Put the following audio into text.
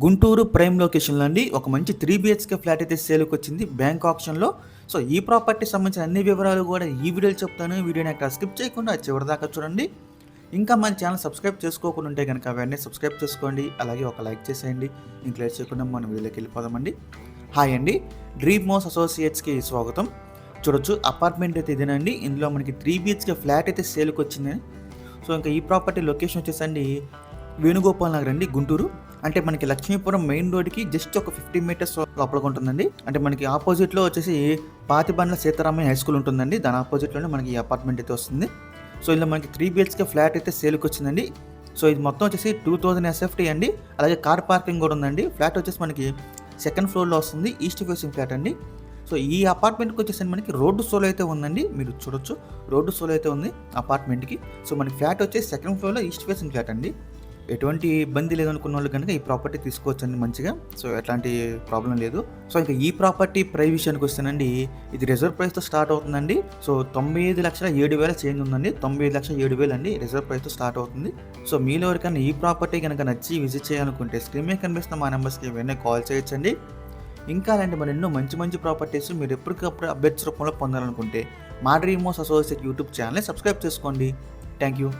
Guntur prime లొకేషన్లో అండి. ఒక మంచి త్రీ బిహెచ్కే ఫ్లాట్ అయితే సేల్కి వచ్చింది బ్యాంక్ ఆప్షన్లో. సో ఈ ప్రాపర్టీ సంబంధించిన అన్ని వివరాలు కూడా ఈ వీడియోలో చెప్తాను. వీడియోని అక్కడ స్కిప్ చేయకుండా చివరి దాకా చూడండి. ఇంకా మన ఛానల్ సబ్స్క్రైబ్ చేసుకోకుండా ఉంటే కనుక అవన్నీ సబ్స్క్రైబ్ చేసుకోండి. అలాగే ఒక లైక్ చేసేయండి. ఇంక లైక్ చేయకుండా మనం వీడియోకి వెళ్ళిపోదామండి. హాయ్ అండి. డ్రీమ్ మోస్ అసోసియేట్స్కి స్వాగతం. చూడొచ్చు అపార్ట్మెంట్ అయితే ఇదేనండి. ఇందులో మనకి త్రీ బిహెచ్కే ఫ్లాట్ అయితే సేల్కి వచ్చింది సో ఇంకా ఈ ప్రాపర్టీ లొకేషన్ వచ్చేసండి వేణుగోపాల్ నగర్ అండి గుంటూరు. అంటే మనకి లక్ష్మీపురం మెయిన్ రోడ్కి జస్ట్ ఒక ఫిఫ్టీ మీటర్స్ లోపలికి ఉంటుందండి అంటే మనకి ఆపోజిట్లో వచ్చేసి పాతిబండ్ల సీతారామయ్య హై స్కూల్ ఉంటుందండి. దాని ఆపోజిట్లోనే మనకి ఈ అపార్ట్మెంట్ అయితే వస్తుంది. సో ఇలా మనకి త్రీ బిహెచ్కే ఫ్లాట్ అయితే సేల్కి వచ్చిందండి. సో ఇది మొత్తం వచ్చేసి టూ థౌజండ్ ఎస్ఎఫ్టీ అండి. అలాగే కార్ పార్కింగ్ కూడా ఉందండి. ఫ్లాట్ వచ్చేసి మనకి సెకండ్ ఫ్లోర్లో వస్తుంది. ఈస్ట్ ఫేసింగ్ ఫ్లాట్ అండి. సో ఈ అపార్ట్మెంట్కి వచ్చేసి మనకి రోడ్డు సోలో అయితే ఉందండి. మీరు చూడొచ్చు. రోడ్డు సోలో అయితే ఉంది అపార్ట్మెంట్కి. సో మనకి ఫ్లాట్ వచ్చేసి సెకండ్ ఫ్లోర్లో ఈస్ట్ ఫేసింగ్ ఫ్లాట్ అండి. ఎటువంటి ఇబ్బంది లేదనుకున్న వాళ్ళు కనుక ఈ ప్రాపర్టీ తీసుకోవచ్చండి మంచిగా. సో ఎట్లాంటి ప్రాబ్లం లేదు. సో ఇంకా ఈ ప్రాపర్టీ ప్రైస్ విషయానికి వస్తేనండి ఇది రిజర్వ్ ప్రైస్తో స్టార్ట్ అవుతుందండి. సో తొంభై ఐదు లక్షల ఏడు వేల చేంజ్ ఉందండి. తొంభై ఐదు లక్షల ఏడు వేలు అండి రిజర్వ్ ప్రైస్తో స్టార్ట్ అవుతుంది. సో మీలో ఎవరికైనా ఈ ప్రాపర్టీ కనుక నచ్చి విజిట్ చేయాలనుకుంటే స్క్రీన్ మీద కనిపిస్తున్న మా నెంబర్స్కి ఇవన్నీ కాల్ చేయొచ్చండి. ఇంకా అలాంటి మరి ఎన్నో మంచి మంచి ప్రాపర్టీస్ మీరు ఎప్పటికప్పుడు అప్డేట్స్ రూపంలో పొందాలనుకుంటే మా డ్రీమోస్ అసోసియేట్ యూట్యూబ్ ఛానల్ని సబ్స్క్రైబ్ చేసుకోండి. Thank you